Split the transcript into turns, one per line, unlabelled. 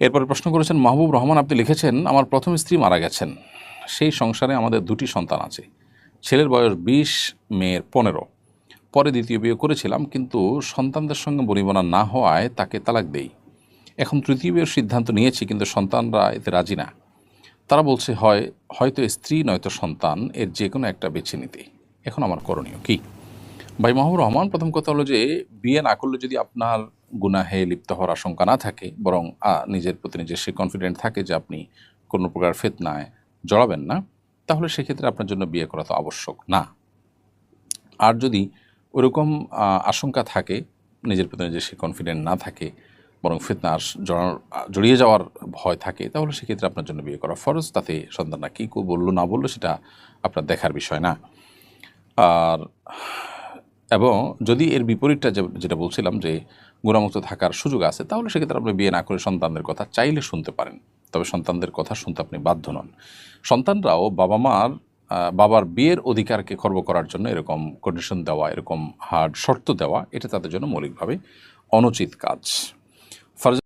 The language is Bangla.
এরপরে প্রশ্ন করেছেন, মাহবুব রহমান, আপনি লিখেছেন, আমার প্রথম স্ত্রী মারা গেছেন। সেই সংসারে আমাদের দুটি সন্তান আছে। ছেলের বয়স বিশ, মেয়ের পনেরো। পরে দ্বিতীয় বিয়ে করেছিলাম, কিন্তু সন্তানদের সঙ্গে বনিবনা না হওয়ায় তাকে তালাক দেই। এখন তৃতীয় বিয়ের সিদ্ধান্ত নিয়েছি, কিন্তু সন্তানরা এতে রাজি না। তারা বলছে, হয়, হয়তো স্ত্রী, নয়তো সন্তান, এর যে কোনো একটা বেছে নিতে। এখন আমার করণীয় কি? ভাই মাহবুব রহমান, প্রথম কথা হলো যে, বিয়ে না করলে যদি আপনার গুনাহে লিপ্ত হওয়ার আশঙ্কা না থাকে, বরং নিজের প্রতি নিজের সে কনফিডেন্ট থাকে যে আপনি কোনো প্রকার ফেতনায় জড়াবেন না, তাহলে সেক্ষেত্রে আপনার জন্য বিয়ে করা তো আবশ্যক না। আর যদি ওরকম আশঙ্কা থাকে, নিজের প্রতি নিজের সে কনফিডেন্ট না থাকে, বরং ফিতনা জড়িয়ে যাওয়ার ভয় থাকে, তাহলে সেক্ষেত্রে আপনার জন্য বিয়ে করা ফরজ। তাতে সন্তানরা কী বলল না বলল, সেটা আপনার দেখার বিষয় না। আর এবং যদি এর বিপরীতটা যেটা বলছিলাম যে গুণামুক্ত থাকার সুযোগ আছে, তাহলে সেক্ষেত্রে আপনি বিয়ে না করে সন্তানদের কথা চাইলে শুনতে পারেন। তবে সন্তানদের কথা শুনতে আপনি বাধ্য নন। সন্তানরাও বাবা মার বাবার বিয়ের অধিকারকে খর্ব করার জন্য এরকম কন্ডিশন দেওয়া, এরকম হার্ড শর্ত দেওয়া, এটা তাদের জন্য মৌলিকভাবে অনুচিত কাজ।